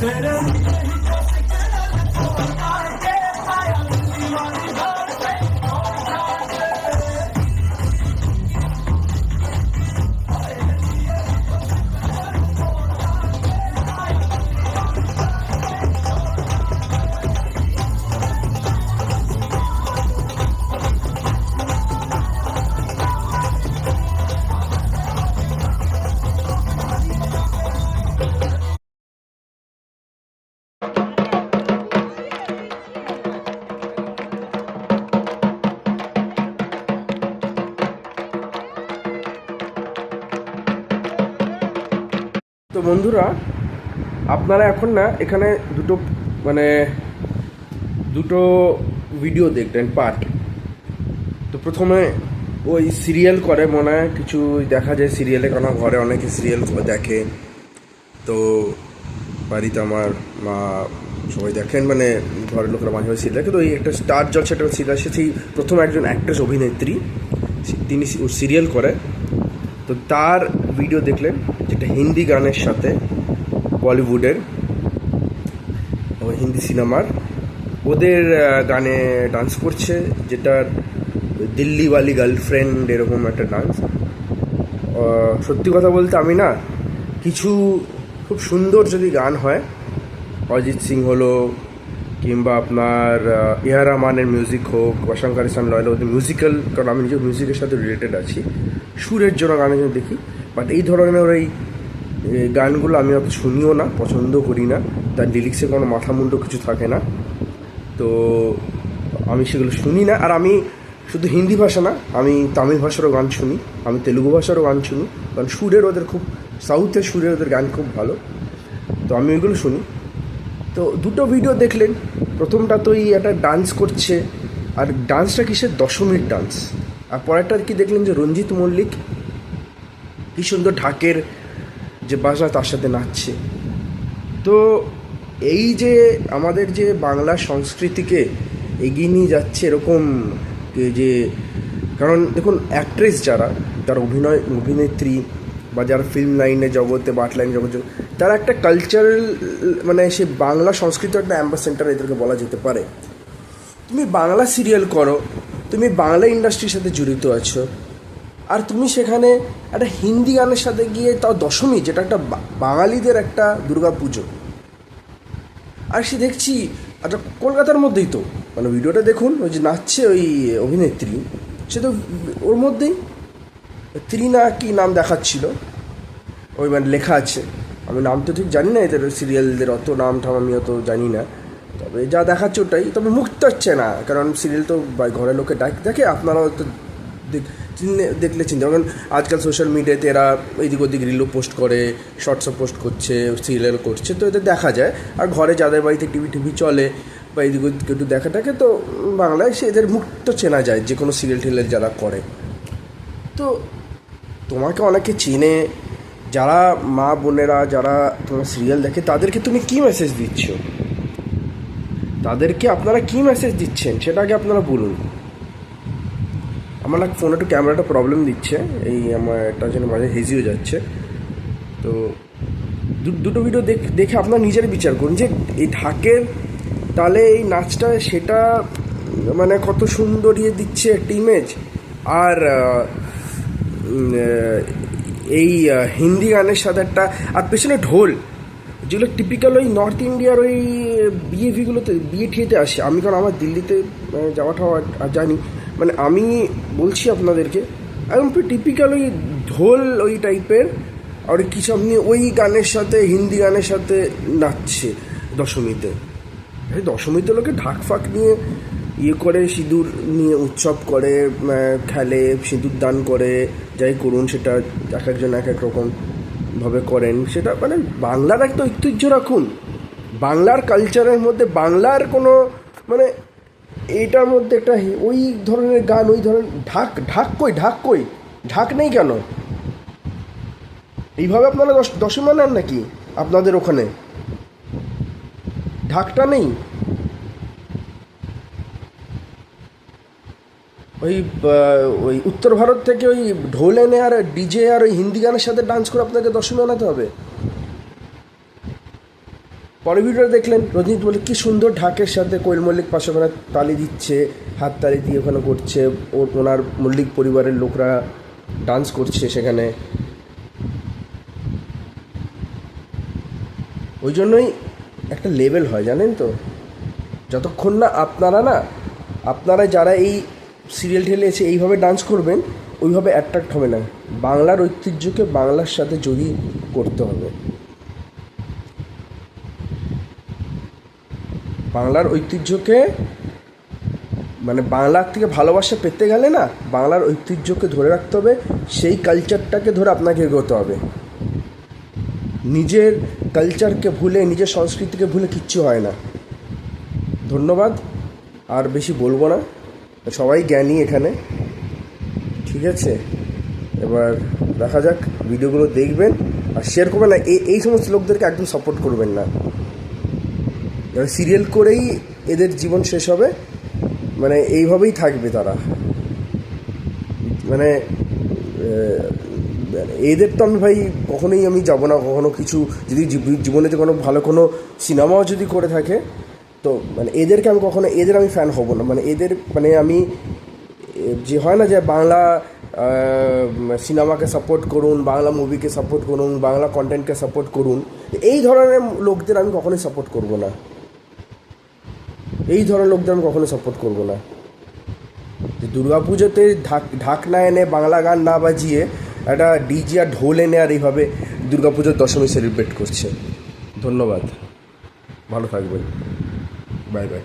better. তো বন্ধুরা, আপনারা এখন না এখানে দুটো মানে দুটো ভিডিও দেখলেন পার্ট তো প্রথমে ওই সিরিয়াল করে মনে হয়, কিছু দেখা যায় সিরিয়ালে কেন ঘরে অনেকে সিরিয়াল দেখে। তো বাড়িতে আমার মা সবাই দেখেন মানে ঘরের লোকেরা মাঝে মাঝে সিরিয়াল দেখে। তো ওই একটা স্টার জলসা একটা সিরিয়াল সে সেই প্রথম একজন অ্যাক্ট্রেস অভিনেত্রী তিনি সিরিয়াল করে। তো তার ভিডিও দেখলেন যেটা হিন্দি গানের সাথে বলিউডের হিন্দি সিনেমার। ওদের গানে ডান্স করছে, যেটা দিল্লিওয়ালি গার্লফ্রেন্ড এরকম একটা ডান্স সত্যি কথা বলতে আমি না, কিছু খুব সুন্দর যদি গান হয়, অরিজিৎ সিং হলো, কিংবা আপনার এয়ার রহমানের মিউজিক হোক বা ইসলাম লয়লা ওদের মিউজিক্যাল কারণ আমি নিজে মিউজিকের সাথে রিলেটেড আছি। সুরের জন্য গানে দেখি বাট এই ধরনের এই গানগুলো আমি অত শুনিও না, পছন্দ করি না। তার লিরিক্সে কোনো মাথা মুন্ড কিছু থাকে না। তো আমি সেগুলো শুনি না। আর আমি শুধু হিন্দি ভাষা না, আমি তামিল ভাষারও গান শুনি, আমি তেলুগু ভাষারও গান শুনি। কারণ সুরের ওদের খুব, সাউথের সুরের ওদের গান খুব ভালো। তো আমি ওইগুলো শুনি। তো দুটো ভিডিও দেখলেন। প্রথমটা তো এই একটা ডান্স করছে। আর ডান্সটা কিসের? দশমীর ডান্স আর পরেরটা কি দেখলেন যে রঞ্জিত মল্লিক কি সুন্দর ঢাকের যে বাজনা তার সাথে নাচছে। তো এই যে আমাদের যে বাংলা সংস্কৃতিকে এগিয়ে নিয়ে যাচ্ছে এরকম যে- কারণ দেখুন অ্যাক্ট্রেস যারা, তার অভিনয়, অভিনেত্রী বা যারা ফিল্ম লাইনে জগতে বাট লাইন জগতে, তারা একটা কালচারাল মানে সে বাংলা সংস্কৃতির একটা অ্যাম্বাসেন্টার এদেরকে বলা যেতে পারে। তুমি বাংলা সিরিয়াল করো, তুমি বাংলা ইন্ডাস্ট্রির সাথে জড়িত আছো আর তুমি সেখানে একটা হিন্দি গানের সাথে গিয়ে তাও দশমী, যেটা একটা বাঙালিদের একটা দুর্গা পুজো আর সে দেখছি আচ্ছা কলকাতার মধ্যেই তো। মানে ভিডিওটা দেখুন, ওই যে নাচছে ওই অভিনেত্রী। সে তো ওর মধ্যেই। ত্রিনা কি নাম দেখাচ্ছিল? ওই মানে লেখা আছে। আমি নাম তো ঠিক জানি না, এদের সিরিয়ালদের অত নাম ঠাম আমি অত জানি না। তবে যা দেখাচ্ছে ওটাই। তবে মুক্ত হচ্ছে না, কারণ সিরিয়াল তো ঘরের লোকে ডাক, দেখে, আপনারাও তো দেখ- দেখলে চিন্তা কারণ আজকাল সোশ্যাল মিডিয়াতে এরা এদিক ওদিক রিলও পোস্ট করে শর্টসও পোস্ট করছে সিরিয়াল করছে, তো এদের দেখা যায়। আর ঘরে যাদের বাড়িতে টিভি টিভি চলে বা এদিক ওদিক একটু দেখা থাকে, তো বাংলায় সে এদের মুখ তো চেনা যায়, যে কোনো সিরিয়াল টিরিয়াল যারা করে। তো তোমাকে অনেকে চেনে, যারা মা বোনেরা, যারা তোমার সিরিয়াল দেখে, তাদেরকে তুমি কি মেসেজ দিচ্ছ? তাদেরকে আপনারা কি মেসেজ দিচ্ছেন? সেটা আগে আপনারা বলুন। আমার না ফোনে একটু ক্যামেরাটা প্রবলেম দিচ্ছে। এই আমার এটা যেন মাঝে হেজিও যাচ্ছে। তো দুটো ভিডিও দেখ আপনার নিজের বিচার করুন যে এই ঢাকের তাহলে এই নাচটা, সেটা মানে কত সুন্দর ইয়ে দিচ্ছে একটা ইমেজ আর এই হিন্দি গানের সাথে একটা আর পেছনে ঢোল। যেগুলো টিপিক্যাল ওই নর্থ ইন্ডিয়ার ওই বিয়ে ভিগুলোতে বিয়ে ঠিয়েতে আসে। আমি কারণ আমার দিল্লিতে যাওয়াটাও আর জানি মানে আমি বলছি আপনাদেরকে একদম টিপিক্যাল ওই ঢোল ওই টাইপের আর কিছু আপনি ওই গানের সাথে, হিন্দি গানের সাথে নাচছে দশমীতে। দশমীতে লোকে ঢাক ফাক নিয়ে ইয়ে করে, সিঁদুর নিয়ে উৎসব করে খেলে, সিঁদুর দান করে, যাই করুন সেটা এক একজন এক এক রকম ভাবে করেন। সেটা মানে বাংলার একটা ঐতিহ্য রাখুন। বাংলার কালচারের মধ্যে বাংলার কোনো মানে এইটার মধ্যে একটা ওই ধরনের গান, ওই ধরনের ঢাক ঢাক কই ঢাক কই? ঢাক নেই কেন? এইভাবে আপনারা দশ মানান নাকি আপনাদের ওখানে? ঢাকটা নেই? ওই ওই উত্তর ভারত থেকে ওই ঢোল এনে আর ডিজে আর ওই হিন্দি গানের সাথে ডান্স করে আপনাকে দশমী আনাতে হবে? পরের ভিডিওটা দেখলেন রজনীত মল্লিক কি সুন্দর ঢাকের সাথে কোয়েল মল্লিক পাশে ওখানে তালি দিচ্ছে, হাত তালি দিয়ে ওখানে করছে, ওর, ওনার মল্লিক পরিবারের লোকরা ডান্স করছে সেখানে। ওই জন্যই একটা লেভেল হয়, জানেন তো? যতক্ষণ না আপনারা না, আপনারা যারা এই সিরিয়াল ঠেলে এসে এইভাবে ডান্স করবেন, ওইভাবে অ্যাট্রাক্ট হবে না। বাংলার ঐতিহ্যকে বাংলার সাথে জড়িয়ে করতে হবে। বাংলার ঐতিহ্যকে মানে বাংলার থেকে ভালোবাসা পেতে গেলে না, বাংলার ঐতিহ্যকে ধরে রাখতে হবে, সেই কালচারটাকে ধরে আপনাকে এগোতে হবে। নিজের কালচারকে ভুলে, নিজের সংস্কৃতিকে ভুলে কিচ্ছু হয় না। ধন্যবাদ, আর বেশি বলব না। সবাই জ্ঞানী এখানে। ঠিক আছে, এবার দেখা যাক, ভিডিওগুলো দেখবেন, আর শেয়ার করবেন না এই সমস্ত লোকদেরকে একদম সাপোর্ট করবেন না। সিরিয়াল করেই এদের জীবন শেষ হবে। মানে এইভাবেই থাকবে তারা। মানে এদের তো আমি ভাই কখনোই আমি যাব না, কখনো কিছু যদি জীব- জীবনেতে কোনো ভালো কোনো সিনেমাও যদি করে থাকে, তো মানে এদেরকে আমি কখনো, এদের আমি ফ্যান হব না। মানে এদের মানে আমি, যে হয় না যে বাংলা সিনেমাকে সাপোর্ট করুন, বাংলা মুভিকে সাপোর্ট করুন, বাংলা কন্টেন্টকে সাপোর্ট করুন, এই ধরনের লোকদের আমি কখনোই সাপোর্ট করব না। এই ধরনের লোকদের আমি কখনো সাপোর্ট করব না। দুর্গা পুজোতে ঢাক ঢাকনা এনে, বাংলা গান না বাজিয়ে একটা ডিজি আর ঢোল এনে আর এইভাবে দুর্গাপুজোর দশমী সেলিব্রেট করছে। ধন্যবাদ। ভালো থাকবেন। Bye bye